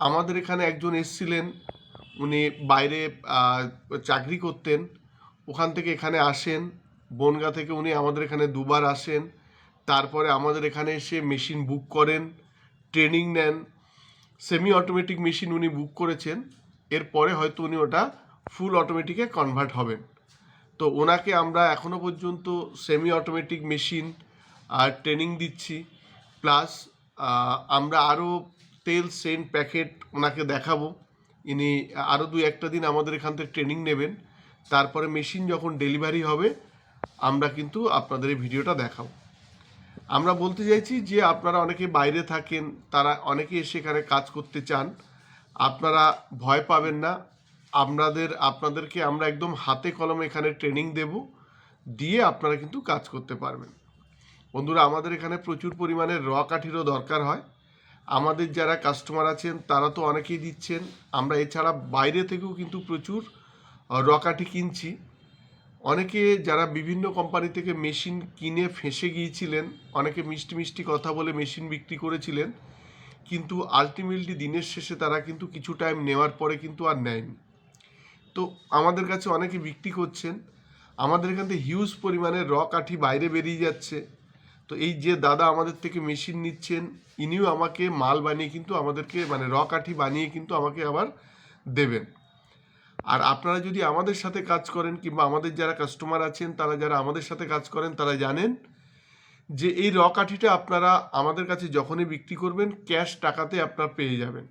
আমাদের এখানে একজন এসছিলেন, উনি বাইরে চাকরি করতেন, ওখান থেকে এখানে আসেন, বনগা থেকে উনি আমাদের এখানে দুবার আসেন, তারপরে আমাদের এখানে এসে মেশিন বুক করেন, ট্রেনিং নেন সেমি অটোমেটিক মেশিন উনি বুক করেছেন, এরপরে হয়তো উনি ওটা ফুল অটোমেটিকে কনভার্ট হবেন। তো ওনাকে আমরা এখনও পর্যন্ত সেমি অটোমেটিক মেশিন আর ট্রেনিং দিচ্ছি প্লাস আমরা আরও তেল, সেন্ট প্যাকেট ওনাকে দেখাবো। ইনি আরও দু একটা দিন আমাদের এখান থেকে ট্রেনিং নেবেন। তারপরে মেশিন যখন ডেলিভারি হবে, আমরা কিন্তু আপনাদের এই ভিডিওটা দেখাবো। আমরা বলতে চাইছি যে আপনারা অনেকে বাইরে থাকেন, তারা অনেকে সেখানে কাজ করতে চান, আপনারা ভয় পাবেন না। আপনাদের, আপনাদেরকে আমরা একদম হাতে কলমে এখানে ট্রেনিং দেব, দিয়ে আপনারা কিন্তু কাজ করতে পারবেন। বন্ধুরা, আমাদের এখানে প্রচুর পরিমাণে র কাঠিরও দরকার হয়। আমাদের যারা কাস্টমার আছেন, তারা তো অনেকেই দিচ্ছেন। আমরা এছাড়া বাইরে থেকেও কিন্তু প্রচুর র কাঠি কিনছি। অনেকে যারা বিভিন্ন কোম্পানি থেকে মেশিন কিনে ফেঁসে গিয়েছিলেন, অনেকে মিষ্টি মিষ্টি কথা বলে মেশিন বিক্রি করেছিলেন, কিন্তু আলটিমেটলি দিনের শেষে তারা কিন্তু কিছু টাইম নেওয়ার পরে কিন্তু আর নেয়নি। তো আমাদের কাছে অনেকে বিক্রি করছেন। আমাদের এখান থেকে হিউজ পরিমাণে র কাঠি বাইরে বেরিয়ে যাচ্ছে। তো এই যে দাদা আমাদের থেকে মেশিন নিচ্ছেন, ইনিও আমাকে মাল বানিয়ে কিন্তু আমাদেরকে মানে র কাঠি বানিয়ে কিন্তু আমাকে আবার দেবেন। আর আপনারা যদি আমাদের সাথে কাজ করেন কিংবা আমাদের যারা কাস্টমার আছেন, তারা যারা আমাদের সাথে কাজ করেন, তারা জানেন যে এই র কাঠিটা আপনারা আমাদের কাছে যখনই বিক্রি করবেন ক্যাশ টাকাতে আপনারা পেয়ে যাবেন।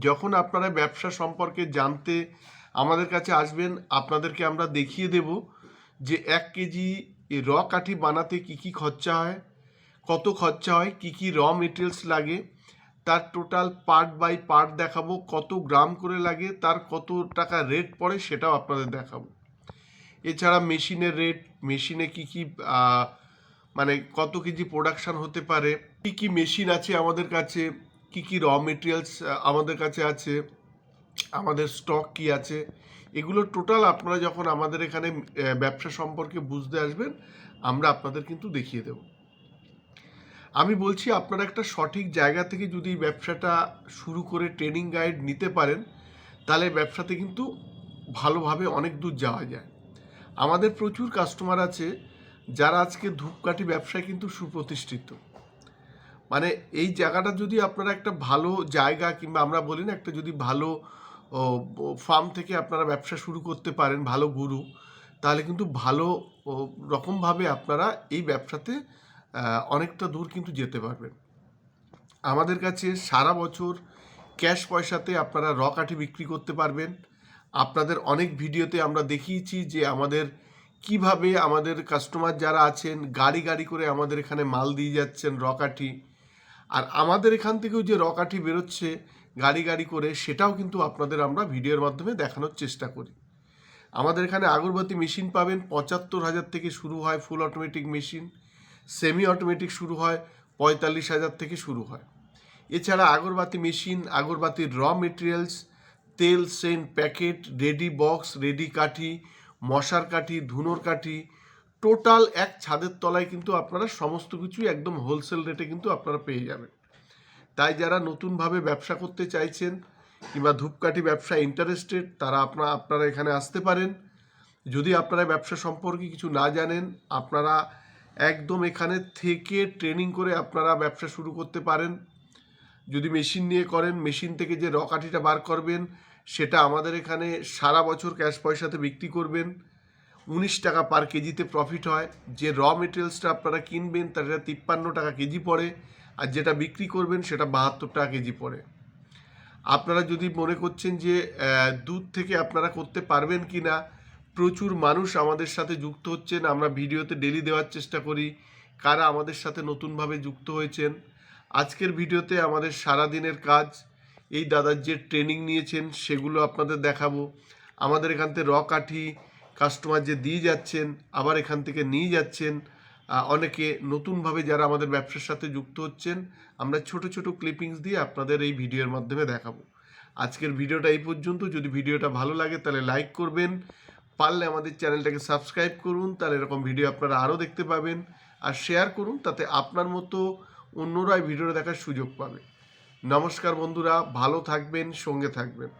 যখন আপনারা ব্যবসা সম্পর্কে জানতে আমাদের কাছে আসবেন, আপনাদেরকে আমরা দেখিয়ে দেব যে এক কেজি এই র কাঠি বানাতে কি কি খরচা হয়? কত খরচা হয়? কি কি র মেটেরিয়ালস লাগে? তার টোটাল পার্ট বাই পার্ট দেখাবো। কত গ্রাম করে লাগে? তার কত টাকা রেট পড়ে সেটাও আপনাদের দেখাবো। এছাড়া মেশিনের রেট মেশিনে কি কি মানে কত কেজি প্রোডাকশান হতে পারে? কি কি মেশিন আছে আমাদের কাছে? কি কি র মেটেরিয়ালস আমাদের কাছে আছে? আমাদের স্টক কি আছে? এগুলো টোটাল আপনারা যখন আমাদের এখানে ব্যবসা সম্পর্কে বুঝতে আসবেন, আমরা আপনাদের কিন্তু দেখিয়ে দেব। আমি বলছি, আপনারা একটা সঠিক জায়গা থেকে যদি ব্যবসাটা শুরু করে ট্রেনিং গাইড নিতে পারেন, তাহলে ব্যবসাতে কিন্তু ভালোভাবে অনেক দূর যাওয়া যায়। আমাদের প্রচুর কাস্টমার আছে, যারা আজকে ধূপকাঠি ব্যবসায় কিন্তু সুপ্রতিষ্ঠিত। মানে এই জায়গাটা যদি আপনারা একটা ভালো জায়গা কিংবা আমরা বলি না, একটা যদি ভালো ফার্ম থেকে আপনারা ব্যবসা শুরু করতে পারেন, ভালো গুরু। তাহলে কিন্তু ভালো রকমভাবে আপনারা এই ব্যবসাতে অনেকটা দূর কিন্তু যেতে পারবেন। আমাদের কাছে সারা বছর ক্যাশ পয়সাতে আপনারা র কাঠি বিক্রি করতে পারবেন। আপনাদের অনেক ভিডিওতে আমরা দেখিয়েছি যে আমাদের কীভাবে আমাদের কাস্টমার যারা আছেন, গাড়ি গাড়ি করে আমাদের এখানে মাল দিয়ে যাচ্ছেন র কাঠি। আর আমাদের এখান থেকেও যে রকাঠি বেরোচ্ছে গাড়ি গাড়ি করে সেটাও কিন্তু আপনাদের আমরা ভিডিওর মাধ্যমে দেখানোর চেষ্টা করি। আমাদের এখানে আগরবাতি মেশিন পাবেন, পঁচাত্তর হাজার থেকে শুরু হয় full automatic machine semi automatic শুরু হয়, পঁয়তাল্লিশ হাজার থেকে শুরু হয়। এছাড়া আগরবাতি মেশিন আগরবাতির র মেটেরিয়ালস তেল, scent, packet ready box ready কাঠি, মশার কাঠি, ধুনোর কাঠি টোটাল এক ছাদের তলায় কিন্তু আপনারা সমস্ত কিছুই একদম হোলসেল রেটে কিন্তু আপনারা পেয়ে যাবেন। তাই যারা নতুনভাবে ব্যবসা করতে চাইছেন কিংবা ধূপকাঠি ব্যবসা ইন্টারেস্টেড তারা আপনারা আপনারা এখানে আসতে পারেন। যদি আপনারা ব্যবসা সম্পর্কে কিছু না জানেন, আপনারা একদম এখানে থেকে ট্রেনিং করে আপনারা ব্যবসা শুরু করতে পারেন। যদি মেশিন নিয়ে করেন মেশিন থেকে যে রকাঠিটা বার করবেন, সেটা আমাদের এখানে সারা বছর ক্যাশ পয়সাতে বিক্রি করবেন। উনিশ টাকা পার কেজিতে প্রফিট হয়। যে র মেটেরিয়ালসটা আপনারা কিনবেন, তার তিপ্পান্ন টাকা কেজি পড়ে। আর যেটা বিক্রি করবেন সেটা বাহাত্তর টাকা কেজি পড়ে। আপনারা যদি মনে করছেন যে দুধ থেকে আপনারা করতে পারবেন কি না, প্রচুর মানুষ আমাদের সাথে যুক্ত হচ্ছেন, আমরা ভিডিওতে ডেলি দেওয়ার চেষ্টা করি, কারা আমাদের সাথে নতুনভাবে যুক্ত হয়েছেন। আজকের ভিডিওতে আমাদের সারা দিনের কাজ, এই দাদার যে ট্রেনিং নিয়েছেন, সেগুলো আপনাদের দেখাবো। আমাদের এখান থেকে র কাঠি কাস্টমার যে দিয়ে যাচ্ছেন, আবার এখান থেকে নিয়ে যাচ্ছেন অনেকে নতুনভাবে যারা আমাদের ব্যবসার সাথে যুক্ত হচ্ছেন, আমরা ছোট ছোট ক্লিপিংস দিয়ে আপনাদের এই ভিডিওর মাধ্যমে দেখাবো। আজকের ভিডিওটা এই পর্যন্ত। যদি ভিডিওটা ভালো লাগে, তাহলে লাইক করবেন। পারলে আমাদের চ্যানেলটাকে সাবস্ক্রাইব করুন, তাহলে এরকম ভিডিও আপনারা আরও দেখতে পাবেন। আর শেয়ার করুন, তাতে আপনার মতো অন্যরা এই ভিডিওটা দেখার সুযোগ পাবে। নমস্কার বন্ধুরা, ভালো থাকবেন, সঙ্গে থাকবেন।